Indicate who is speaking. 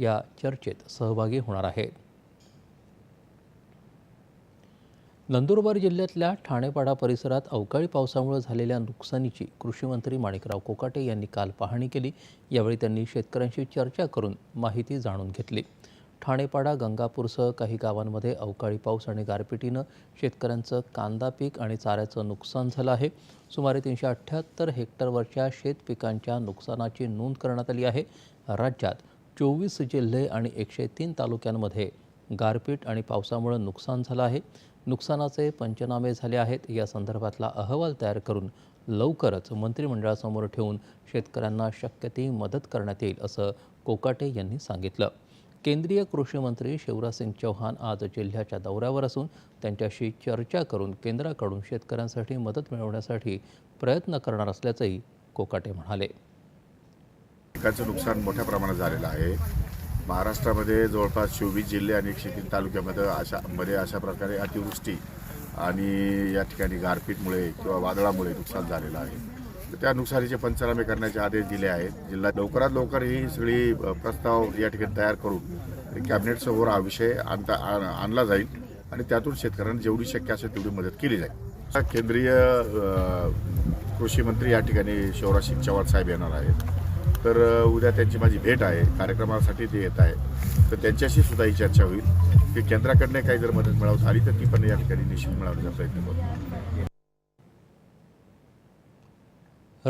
Speaker 1: या चर्चेत सहभागी होणार आहेत नंदुरबार जिल्ह्यातल्या ठाणेपाडा परिसरात अवकाळी पावसामुळे झालेल्या नुकसानीची कृषीमंत्री माणिकराव कोकाटे यांनी काल पाहणी केली. यावेळी त्यांनी शेतकऱ्यांशी चर्चा करून माहिती जाणून घेतली. ठाणेपाडा गंगापूरसह काही गावांमध्ये अवकाळी पाऊस आणि गारपिटीनं शेतकऱ्यांचं कांदा पीक आणि चाऱ्याचं नुकसान झालं आहे. सुमारे तीनशे अठ्ठ्याहत्तर हेक्टरवरच्या शेत पिकांच्या नुकसानाची नोंद करण्यात आली आहे. राज्यात चोवीस जिल्हे आणि एकशे तीन तालुक्यांमध्ये गारपीट आणि पावसामुळे नुकसान झालं आहे. नुकसानाचे पंचनामे झाले आहेत. या संदर्भातला अहवाल तयार करून लवकरच मंत्रिमंडळासमोर ठेवून शेतकऱ्यांना शक्य ती मदत करण्यात येईल असं कोकाटे यांनी सांगितलं. केंद्रीय कृषी मंत्री शिवराजसिंग चौहान आज जिल्ह्याच्या दौऱ्यावर असून त्यांच्याशी चर्चा करून केंद्राकडून शेतकऱ्यांसाठी मदत मिळवण्यासाठी प्रयत्न करणार असल्याचंही कोकाटे म्हणाले.
Speaker 2: पिकाचं नुकसान मोठ्या प्रमाणात झालेलं आहे. महाराष्ट्रामध्ये जवळपास चोवीस जिल्हे आणि एकशे तीन तालुक्यामध्ये अशा मध्ये अशा प्रकारे अतिवृष्टी आणि या ठिकाणी गारपीटमुळे किंवा वादळामुळे नुकसान झालेलं आहे. तर त्या नुकसानीचे पंचनामे करण्याचे आदेश दिले आहेत. जिल्हा लवकरात लवकर ही सगळी प्रस्ताव या ठिकाणी तयार करून कॅबिनेटसमोर हा विषय आणता आण- आणला जाईल आणि त्यातून शेतकऱ्यांना जेवढी शक्य असेल तेवढी मदत केली जाईल. केंद्रीय कृषी मंत्री या ठिकाणी शिवराज सिंग चव्हाण साहेब येणार आहेत. तर उद्या त्यांची माझी भेट आहे. कार्यक्रमासाठी ते येत आहे. तर त्यांच्याशी सुद्धा ही चर्चा होईल. की केंद्राकडनं काही जर मदत मिळवत आली तर ती पण या ठिकाणी निश्चित मिळवण्याचा प्रयत्न करू